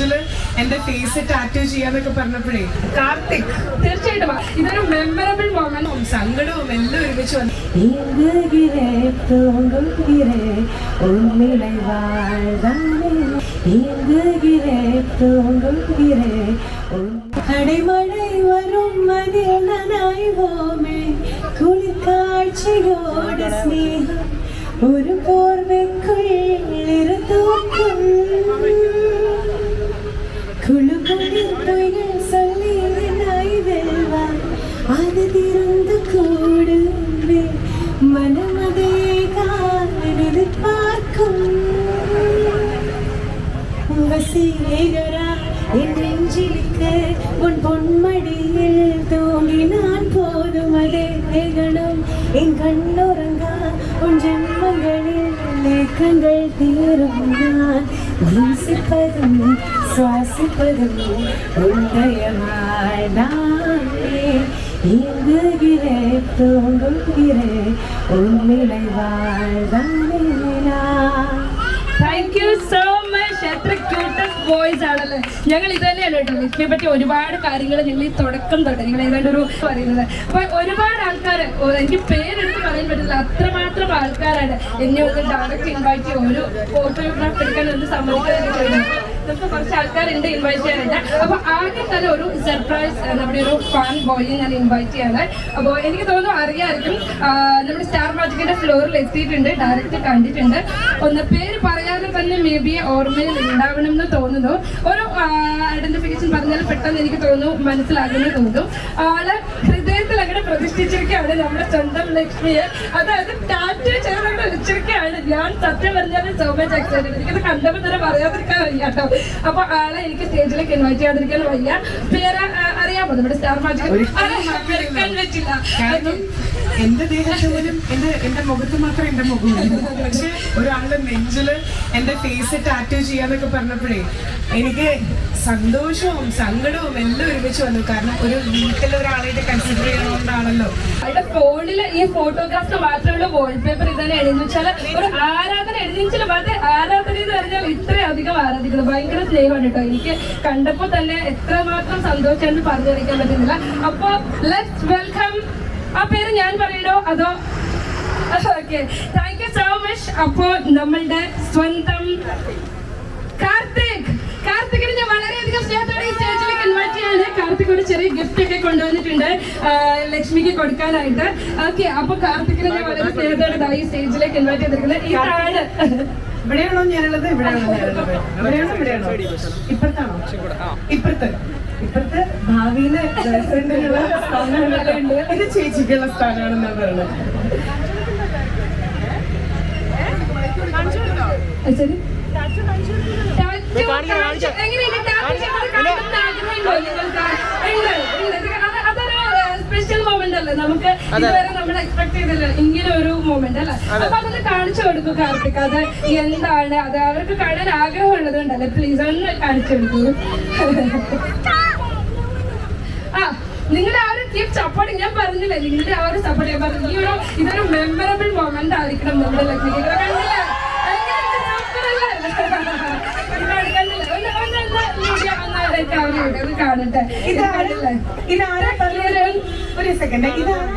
നെഞ്ചില് എന്റെ face tattoo ചെയ്യാന്നൊക്കെ പറഞ്ഞപ്പോഴേ കാർത്തിക് തീർച്ചയായിട്ടും ഇതൊരു മെമ്മറബിൾ മൊമെന്റ് സങ്കടവും എല്ലാം ഒരുമിച്ച് വന്നു ஏங்குகிறே தூங்குகிறே உன்னிலை வாழ்தானே ஏங்குகிறே தூங்குகிறே உன் அடைமழை வரும் அதில் நனைவோமே കുളിക്കാഴ്ചയോട് സ്നേഹം ഒരു പോർവയ്ക്കുൾ வசீகரா என் நெஞ்சிலுக்க உன் பொன்மடியில் தூங்கினான் போதும் அதே கணம் என் கண்ணுறங்கா உன் ஜென்மங்களில் ஏக்கங்கள் தீரும் நான். நேசிப்பதும் சுவாசிப்பதும் உந்தயமாய் நான் இயங்குகிறேன் தூங்குகிறேன் உன் நிலை வாழ்தான் എത്ര ക്യൂട്ടസ്റ്റ് വോയിസ് ആണല്ലേ ഞങ്ങൾ ഇത് തന്നെയാണ് കേട്ടോ ലിസ്റ്റിനെ പറ്റി ഒരുപാട് കാര്യങ്ങൾ ഞങ്ങൾ ഈ തുടക്കം തൊട്ട് നിങ്ങൾ ഏതാണ്ട് ഒരു പറയുന്നത്. അപ്പൊ ഒരുപാട് ആൾക്കാർ എനിക്ക് പേരെടുത്ത് പറയാൻ പറ്റില്ല അത്രമാത്രം ആൾക്കാരാണ് എന്നെ ഒന്ന് ഡയറക്റ്റ് ഇൻവൈറ്റ് ചെയ്യും ഒരു ഫോട്ടോഗ്രാഫ് എടുക്കാൻ ഒന്ന് സമ്മതിക്കാതിരിക്കുന്നത് നമുക്ക് കുറച്ച് ആൾക്കാരുണ്ട് ഇൻവൈറ്റ് ചെയ്യാനുണ്ട് അപ്പൊ ആദ്യം തന്നെ ഒരു സർപ്രൈസ് നമ്മുടെ ഒരു ഫാൻ ബോയിനെ ഞാൻ ഇൻവൈറ്റ് ചെയ്യാണ്. അപ്പോൾ എനിക്ക് തോന്നുന്നു അറിയാമായിരിക്കും നമ്മുടെ സ്റ്റാർ മാജിക്കിന്റെ ഫ്ലോറിൽ എത്തിയിട്ടുണ്ട് ഡയറക്റ്റ് കണ്ടിട്ടുണ്ട്. ഒന്ന് പേര് പറയാതെ തന്നെ മേ ബി ഓർമ്മയിൽ ഉണ്ടാവണം എന്ന് തോന്നുന്നു. ഒരു ഐഡന്റിഫിക്കേഷൻ പറഞ്ഞാൽ പെട്ടെന്ന് എനിക്ക് തോന്നുന്നു മനസ്സിലാകുമെന്ന് തോന്നുന്നു. ആൾ ഹൃദയത്തിൽ പ്രതിഷ്ഠിച്ചിരിക്കുകയാണ് നമ്മുടെ സ്വന്തം ലക്ഷ്മിയെ. അതായത് ടാറ്റു ചെയ്തുകൊണ്ട് വെച്ചിരിക്കുകയാണ് ഞാൻ സത്യം പറഞ്ഞാൽ സോ മച്ച് എക്സൈറ്റഡ് എനിക്കത് കണ്ടപ്പോൾ തന്നെ പറയാതിരിക്കാൻ വയ്യ കേട്ടോ. അപ്പൊ ആളെ എനിക്ക് സ്റ്റേജിലേക്ക് ഇൻവൈറ്റ് ചെയ്യാതിരിക്കാൻ വയ്യ. പേര് അറിയാമോ നമ്മുടെ സ്റ്റാർ മാജിക്? വെച്ചില്ല കാരണം എന്റെ ദേഹത്ത് പോലും എന്റെ എന്റെ മുഖത്ത് മാത്രം എന്റെ മുഖമുള്ളൂ പക്ഷെ ഒരാളുടെ നെഞ്ചിൽ എന്റെ ഫേസ് ടാറ്റു ചെയ്യാന്നൊക്കെ പറഞ്ഞപ്പോഴേ എനിക്ക് സന്തോഷവും സങ്കടവും എല്ലാം ഒരുമിച്ച് വന്നു. കാരണം ഒരു വീട്ടിൽ ഒരാളായിട്ട് കൺസിഡർ ചെയ്യുന്നതുകൊണ്ടാണല്ലോ. അവരുടെ ഫോണിൽ ഈ ഫോട്ടോഗ്രാഫ് മാത്രമുള്ള വാൾപേപ്പർ ഇതന്നെ എന്ന് വെച്ചാൽ ഒരു ആരാധന എഴുതിച്ചാലും വളരെ ആരാധന എന്ന് പറഞ്ഞാൽ ഇത്രയധികം ആരാധിക്കുന്നത് ഭയങ്കര സ്നേഹമാണ് കേട്ടോ. എനിക്ക് കണ്ടപ്പോൾ തന്നെ എത്ര എത്രമാത്രം സന്തോഷമാണെന്ന് പറഞ്ഞറിയിക്കാൻ പറ്റുന്നില്ല. അപ്പൊ ലെറ്റ് വെൽക്കം ആ പേര് ഞാൻ പറയണോ? അതോ? Okay thank you so much അപ്പോ നമ്മളുടെ സ്വന്തം കാർത്തിക്. കൊണ്ടുവന്നിട്ടുണ്ട്. ലക്ഷ്മിക്ക് കൊടുക്കാനായിട്ട്. ഓക്കെ അപ്പൊ കാർത്തികിനെ ഞാൻ വളരെ സ്നേഹത്തോടെ ഈ സ്റ്റേജിലേക്ക് ഇൻവൈറ്റ് ചെയ്തിരിക്കുന്നത്. ഇതാണ് ഇവിടെയാണോ ഞാനുള്ളത്? ഇവിടെയാണോ ഞാനുള്ളത്? ഇവിടെയാണോ ഇവിടെയാണോ? ഇപ്പുറത്താണോ? ഇപ്പുറത്ത്. ഇപ്പുറത്ത് ഭാവിയിൽ ഇത് ചേച്ചിക്കുള്ള സ്ഥാനമാണെന്നാണ് പറയുന്നത് ശരി. ടാറ്റു കാണിച്ചു. എങ്ങനെയുണ്ട്? ടാറ്റു ചെയ്തത് കാണണമെന്ന് ആഗ്രഹമുണ്ടോ നിങ്ങൾക്ക്? ഉണ്ട്, ഉണ്ട്. ഇത് അത് അതൊരു സ്പെഷ്യൽ മൊമെന്റ് അല്ലേ നമുക്ക് ഇതുവരെ നമ്മൾ എക്സ്പെക്ട് ചെയ്തില്ല. ഇങ്ങനെ ഒരു മൊമെന്റ് അല്ലേ അപ്പൊ അതൊന്ന് കാണിച്ചു കൊടുക്കും കാർത്തിക്. അത് എന്താണ്? അത് അവർക്ക് കാണാൻ ആഗ്രഹമുള്ളത് കൊണ്ടല്ലേ പ്ലീസ് ഒന്ന് കാണിച്ചു കൊടുക്കൂ. ആ നിങ്ങളുടെ ആ ഒരു കീപ് സപ്പോർട്ട് ഞാൻ പറഞ്ഞില്ലേ? നിങ്ങളുടെ ആ ഒരു സപ്പോർട്ട് ഞാൻ പറഞ്ഞു ഈ ഒരു ഇതൊരു മെമ്മറബിൾ മൊമെന്റ് ആയിരിക്കണം നമ്മുടെ ലക്ഷ്മിക്ക്. കണ്ടില്ലേ? കാണട്ടെ. ഇത് പറഞ്ഞത്? ഒരു സെക്കൻഡ് ഇതാണ്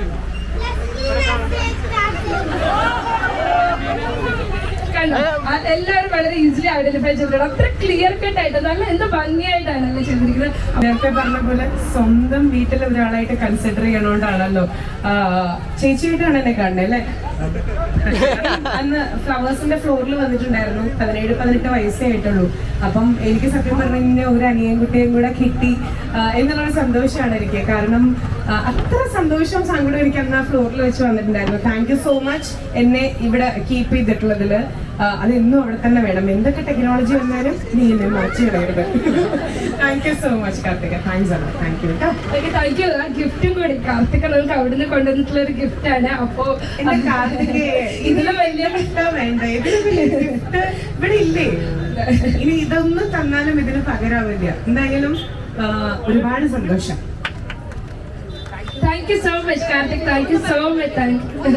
എല്ലാവരും വളരെ ഈസിലി ഐഡന്റിഫൈ ചെയ്തിട്ടുണ്ട് അത്ര ക്ലിയർ കട്ട് ആയിട്ട് നല്ല എന്ത് ഭംഗിയായിട്ടാണ് അല്ലേ ചെയ്തിരിക്കുന്നത്. നേരത്തെ പറഞ്ഞ പോലെ സ്വന്തം വീട്ടിൽ ഒരാളായിട്ട് കൺസിഡർ ചെയ്യണോണ്ടാണല്ലോ. ചേച്ചിയായിട്ടാണ് എന്നെ കാണുന്നത് അല്ലേ? അന്ന് ഫ്ലവേഴ്സിന്റെ ഫ്ലോറിൽ വന്നിട്ടുണ്ടായിരുന്നു. പതിനേഴ് പതിനെട്ട് വയസ്സേ ആയിട്ടുള്ളൂ. അപ്പം എനിക്ക് സത്യം പറഞ്ഞു ഒരു അനിയൻ കുട്ടിയും കൂടെ കിട്ടി എന്നുള്ള എന്നുള്ളൊരു സന്തോഷമാണ് എനിക്ക്. കാരണം അത്ര സന്തോഷം സങ്കടം എനിക്ക് അന്ന് ആ ഫ്ലോറിൽ വെച്ച് വന്നിട്ടുണ്ടായിരുന്നു. താങ്ക് യു സോ മച്ച് എന്നെ ഇവിടെ കീപ്പ് ചെയ്തിട്ടുള്ളതിൽ അത് ഇന്നും അവിടെ തന്നെ വേണം. എന്തൊക്കെ ടെക്നോളജി വന്നാലും നീ എന്നെ മാറ്റി കളയരുത്. Thank you so much Karthika. Thanks ആണ് താങ്ക് യു കേട്ടോ. താങ്ക് യു ആ ഗിഫ്റ്റും കൂടി. കാർത്തിക നമുക്ക് അവിടുന്ന് കൊണ്ടുവന്നിട്ടുള്ള ഒരു ഗിഫ്റ്റാണ് ആണ്. അപ്പോ എന്റെ കാർത്തികേ ഇതിൽ വലിയ ഗിഫ്റ്റാ വേണ്ട? ഇതിൽ ഗിഫ്റ്റ് ഇവിടെ ഇല്ലേ? ഇനി ഇതൊന്നും തന്നാലും ഇതിന് പകരാവില്ല എന്തായാലും ഒരുപാട് സന്തോഷം. Thank you so much Karthik thank you so much thank you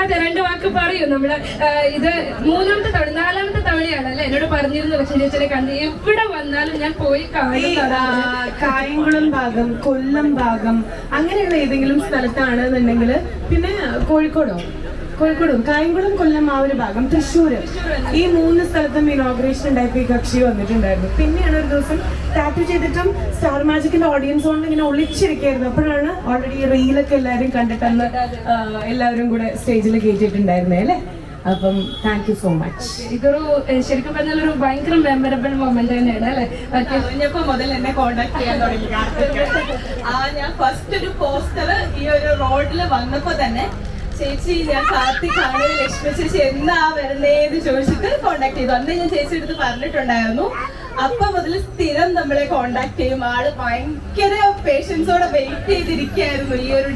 അതെ രണ്ട് വാക്ക് പറയൂ നമ്മൾ. ഇത് മൂന്നാമത്തെ തവണ നാലാമത്തെ എന്നോട് പറഞ്ഞിരുന്നു. ലക്ഷ്മി ചേച്ചിനെ കണ്ട് എവിടെ വന്നാലും ഞാൻ പോയി കായംകുളം ഭാഗം കൊല്ലം ഭാഗം അങ്ങനെയുള്ള ഏതെങ്കിലും സ്ഥലത്താണെന്നുണ്ടെങ്കിൽ പിന്നെ കോഴിക്കോടോ? കോഴിക്കോടും. കായംകുളം കൊല്ലം ആ ഒരു ഭാഗം തൃശ്ശൂര്. ഈ മൂന്ന് സ്ഥലത്തും ഇനോഗ്രേഷൻ ഉണ്ടായപ്പോൾ ഈ കക്ഷി വന്നിട്ടുണ്ടായിരുന്നു. പിന്നെയാണ് ഒരു ദിവസം ടാറ്റു ചെയ്തിട്ടും സ്റ്റാർ മാജിക്കിന്റെ ഓഡിയൻസ് കൊണ്ട് ഇങ്ങനെ ഒളിച്ചിരിക്കായിരുന്നു. അപ്പോഴാണ് ഓൾറെഡി റീലൊക്കെ എല്ലാവരും കണ്ടിട്ടന്ന് എല്ലാവരും കൂടെ സ്റ്റേജിൽ കയറ്റിയിട്ടുണ്ടായിരുന്നേ അല്ലേ? അപ്പം താങ്ക് യു സോ മച്ച് ഇതൊരു ശരിക്കും പറഞ്ഞാൽ ഒരു ഭയങ്കര മെമ്മറബിൾ മൊമെന്റ് തന്നെയാണ് അല്ലേ? കഴിഞ്ഞപ്പോ മുതൽ എന്നെ കോണ്ടാക്ട് ചെയ്യാൻ തുടങ്ങി ആ ഞാൻ ഫസ്റ്റ് ഒരു പോസ്റ്റർ ഈ ഒരു റോഡിൽ വന്നപ്പോ തന്നെ ചേച്ചി ഞാൻ കാർത്തിക്കാണ് ലക്ഷ്മി ചേച്ചി എന്നാ വരുന്നേന്ന് ചോദിച്ചിട്ട് കോണ്ടാക്ട് ചെയ്തു. അന്ന് ഞാൻ ചേച്ചി എടുത്ത് പറഞ്ഞിട്ടുണ്ടായിരുന്നു. അപ്പൊ മുതൽ സ്ഥിരം നമ്മളെ കോണ്ടാക്ട് ചെയ്യും. ആൾ ഭയങ്കര പേഷ്യൻസോടെ വെയിറ്റ് ചെയ്തിരിക്കായിരുന്നു ഈ ഒരു